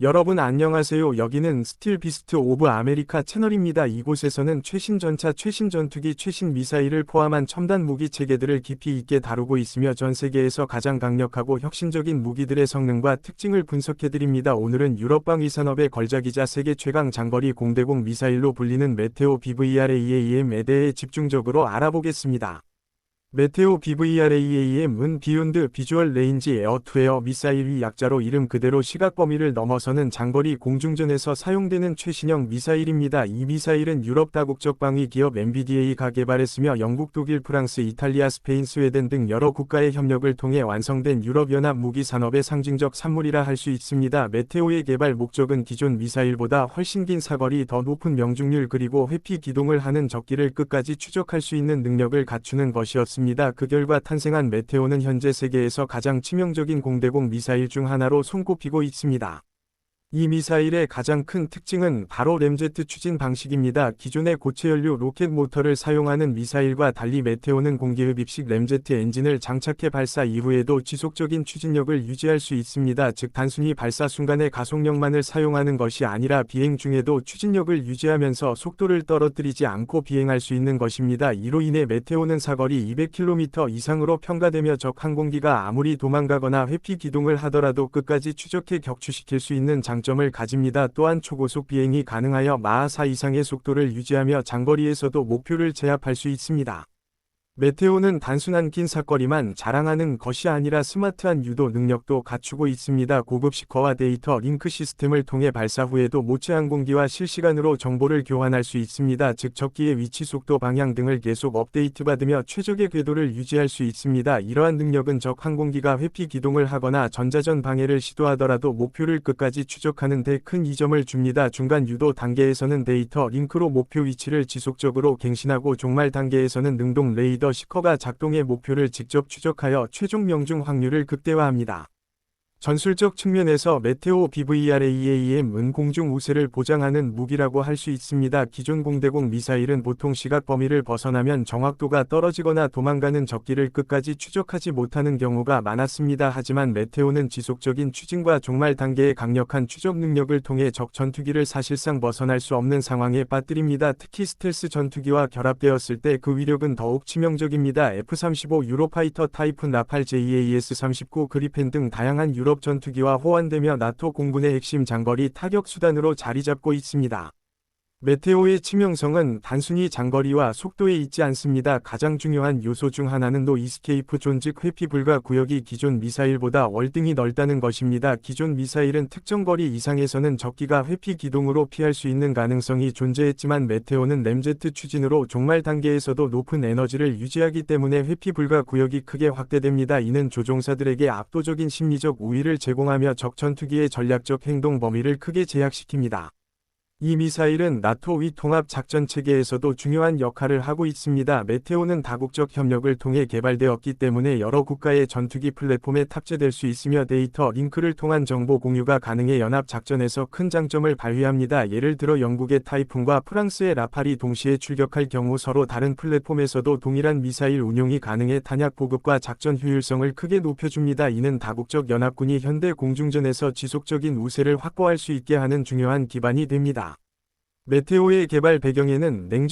여러분 안녕하세요. 여기는 스틸 비스트 오브 아메리카 채널입니다. 이곳에서는 최신 전차, 최신 전투기, 최신 미사일을 포함한 첨단 무기 체계들을 깊이 있게 다루고 있으며 전 세계에서 가장 강력하고 혁신적인 무기들의 성능과 특징을 분석해 드립니다. 오늘은 유럽방 위 산업의 걸작이자 세계 최강 장거리 공대공 미사일로 불리는 메테오 BVRAAM에 대해 집중적으로 알아보겠습니다. 메테오 BVRAAM은 비욘드 비주얼 레인지 에어투에어 미사일이 약자로 이름 그대로 시각 범위를 넘어서는 장거리 공중전에서 사용되는 최신형 미사일입니다. 이 미사일은 유럽 다국적 방위 기업 MBDA가 개발했으며 영국, 독일, 프랑스, 이탈리아, 스페인, 스웨덴 등 여러 국가의 협력을 통해 완성된 유럽연합 무기 산업의 상징적 산물이라 할 수 있습니다. 메테오의 개발 목적은 기존 미사일보다 훨씬 긴 사거리, 더 높은 명중률 그리고 회피 기동을 하는 적기를 끝까지 추적할 수 있는 능력을 갖추는 것이었습니다. 그 결과 탄생한 메테오는 현재 세계에서 가장 치명적인 공대공 미사일 중 하나로 손꼽히고 있습니다. 이 미사일의 가장 큰 특징은 바로 램제트 추진 방식입니다. 기존의 고체연료 로켓 모터를 사용하는 미사일과 달리 메테오는 공기흡입식 램제트 엔진을 장착해 발사 이후에도 지속적인 추진력을 유지할 수 있습니다. 즉 단순히 발사 순간의 가속력만을 사용하는 것이 아니라 비행 중에도 추진력을 유지하면서 속도를 떨어뜨리지 않고 비행할 수 있는 것입니다. 이로 인해 메테오는 사거리 200km 이상으로 평가되며 적 항공기가 아무리 도망가거나 회피 기동을 하더라도 끝까지 추적해 격추시킬 수 있는 장 장점을 가집니다. 또한 초고속 비행이 가능하여 마하 4 이상의 속도를 유지하며 장거리에서도 목표를 제압할 수 있습니다. 메테오는 단순한 긴 사거리만 자랑하는 것이 아니라 스마트한 유도 능력도 갖추고 있습니다. 고급 시커와 데이터 링크 시스템을 통해 발사 후에도 모체 항공기와 실시간으로 정보를 교환할 수 있습니다. 즉 적기의 위치 속도 방향 등을 계속 업데이트 받으며 최적의 궤도를 유지할 수 있습니다. 이러한 능력은 적 항공기가 회피 기동을 하거나 전자전 방해를 시도하더라도 목표를 끝까지 추적하는 데 큰 이점을 줍니다. 중간 유도 단계에서는 데이터 링크로 목표 위치를 지속적으로 갱신하고 종말 단계에서는 능동 레이더 시커가 작동해 목표를 직접 추적하여 최종 명중 확률을 극대화합니다. 전술적 측면에서 메테오 BVRAAM은 공중 우세를 보장하는 무기라고 할 수 있습니다. 기존 공대공 미사일은 보통 시각 범위를 벗어나면 정확도가 떨어지거나 도망가는 적기를 끝까지 추적하지 못하는 경우가 많았습니다. 하지만 메테오는 지속적인 추진과 종말 단계의 강력한 추적 능력을 통해 적 전투기를 사실상 벗어날 수 없는 상황에 빠뜨립니다. 특히 스텔스 전투기와 결합되었을 때 그 위력은 더욱 치명적입니다. F-35 유로파이터 타이푼 라팔 JAS-39 그리펜 등 다양한 유로 유럽 전투기와 호환되며 나토 공군의 핵심 장거리 타격 수단으로 자리 잡고 있습니다. 메테오의 치명성은 단순히 장거리와 속도에 있지 않습니다. 가장 중요한 요소 중 하나는 노 이스케이프 존 즉 회피 불가 구역이 기존 미사일보다 월등히 넓다는 것입니다. 기존 미사일은 특정 거리 이상에서는 적기가 회피 기동으로 피할 수 있는 가능성이 존재했지만 메테오는 램제트 추진으로 종말 단계에서도 높은 에너지를 유지하기 때문에 회피 불가 구역이 크게 확대됩니다. 이는 조종사들에게 압도적인 심리적 우위를 제공하며 적 전투기의 전략적 행동 범위를 크게 제약시킵니다. 이 미사일은 나토 위 통합 작전 체계에서도 중요한 역할을 하고 있습니다. 메테오는 다국적 협력을 통해 개발되었기 때문에 여러 국가의 전투기 플랫폼에 탑재될 수 있으며 데이터 링크를 통한 정보 공유가 가능해 연합 작전에서 큰 장점을 발휘합니다. 예를 들어 영국의 타이푼과 프랑스의 라팔이 동시에 출격할 경우 서로 다른 플랫폼에서도 동일한 미사일 운용이 가능해 탄약 보급과 작전 효율성을 크게 높여줍니다. 이는 다국적 연합군이 현대 공중전에서 지속적인 우세를 확보할 수 있게 하는 중요한 기반이 됩니다. 메테오의 개발 배경에는 냉전